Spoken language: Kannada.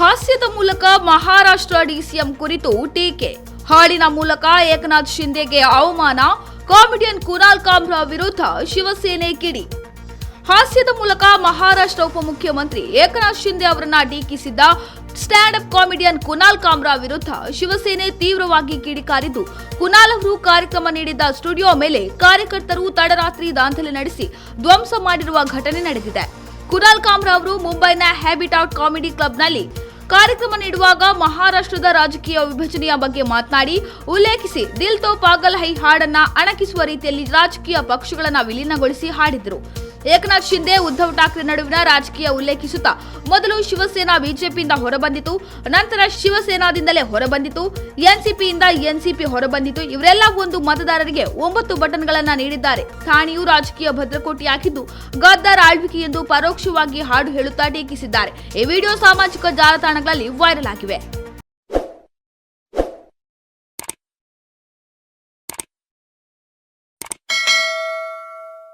ಹಾಸ್ಯದ ಮೂಲಕ ಮಹಾರಾಷ್ಟ್ರ ಡಿಸಿಎಂ ಕುರಿತು ಟೀಕೆ. ಹಾಡಿನ ಮೂಲಕ ಏಕನಾಥ್ ಶಿಂದೆಗೆ ಅವಮಾನ, ಕಾಮಿಡಿಯನ್ ಕುನಾಲ್ ಕಾಮ್ರಾ ವಿರುದ್ಧ ಶಿವಸೇನೆ ಕಿಡಿ. ಹಾಸ್ಯದ ಮೂಲಕ ಮಹಾರಾಷ್ಟ್ರ ಉಪಮುಖ್ಯಮಂತ್ರಿ ಏಕನಾಥ್ ಶಿಂದೆ ಅವರನ್ನ ಟೀಕಿಸಿದ್ದ stand up comedian Kunal Kamra ವಿರುದ್ಧ ಶಿವಸೇನೆ ತೀವ್ರವಾಗಿ ಕಿಡಿಕಾರಿದ್ದು ಕುನಾಲ್ ಅವರು ಕಾರ್ಯಕ್ರಮ ನೀಡಿದ್ದ ಸ್ಟುಡಿಯೋ ಮೇಲೆ ಕಾರ್ಯಕರ್ತರು ತಡರಾತ್ರಿ ದಾಂಧಲೆ ನಡೆಸಿ ಧ್ವಂಸ ಮಾಡಿರುವ ಘಟನೆ ನಡೆದಿದೆ. ಕುನಾಲ್ ಕಾಮ್ರಾ ಅವರು ಮುಂಬೈನ ಹ್ಯಾಬಿಟ್ ಔಟ್ ಕಾಮಿಡಿ ಕ್ಲಬ್ನಲ್ಲಿ ಕಾರ್ಯಕ್ರಮ ನೀಡುವಾಗ ಮಹಾರಾಷ್ಟ್ರದ ರಾಜಕೀಯ ವಿಭಜನೆಯ ಬಗ್ಗೆ ಮಾತನಾಡಿ, ಉಲ್ಲೇಖಿಸಿ, ದಿಲ್ ತೋ ಪಾಗಲ್ ಹೈ ಹಾಡನ್ನ ಅಣಕಿಸುವ ರೀತಿಯಲ್ಲಿ ರಾಜಕೀಯ ಪಕ್ಷಗಳನ್ನ ವಿಲೀನಗೊಳಿಸಿ ಹಾಡಿದರು. ಏಕನಾಥ್ ಶಿಂದೆ, ಉದ್ಧವ್ ಠಾಕ್ರೆ ನಡುವಿನ ರಾಜಕೀಯ ಉಲ್ಲೇಖಿಸುತ್ತಾ. ಮೊದಲು ಶಿವಸೇನಾ ಬಿಜೆಪಿಯಿಂದ ಹೊರಬಂದಿತು, ನಂತರ ಶಿವಸೇನಾದಿಂದಲೇ ಹೊರಬಂದಿತು, ಎನ್ಸಿಪಿಯಿಂದ ಎನ್ಸಿಪಿ ಹೊರಬಂದಿತು, ಇವರೆಲ್ಲ ಒಂದು ಮತದಾರರಿಗೆ ಒಂಬತ್ತು ಬಟನ್ಗಳನ್ನ ನೀಡಿದ್ದಾರೆ. ಥಾಣೆಯು ರಾಜಕೀಯ ಭದ್ರಕೋಟೆಯಾಗಿದ್ದು, ಗದ್ದಾರ್ ಆಳ್ವಿಕೆ ಎಂದು ಪರೋಕ್ಷವಾಗಿ ಹಾಡು ಹೇಳುತ್ತಾ ಟೀಕಿಸಿದ್ದಾರೆ. ಈ ವಿಡಿಯೋ ಸಾಮಾಜಿಕ ಜಾಲತಾಣಗಳಲ್ಲಿ ವೈರಲ್ ಆಗಿವೆ.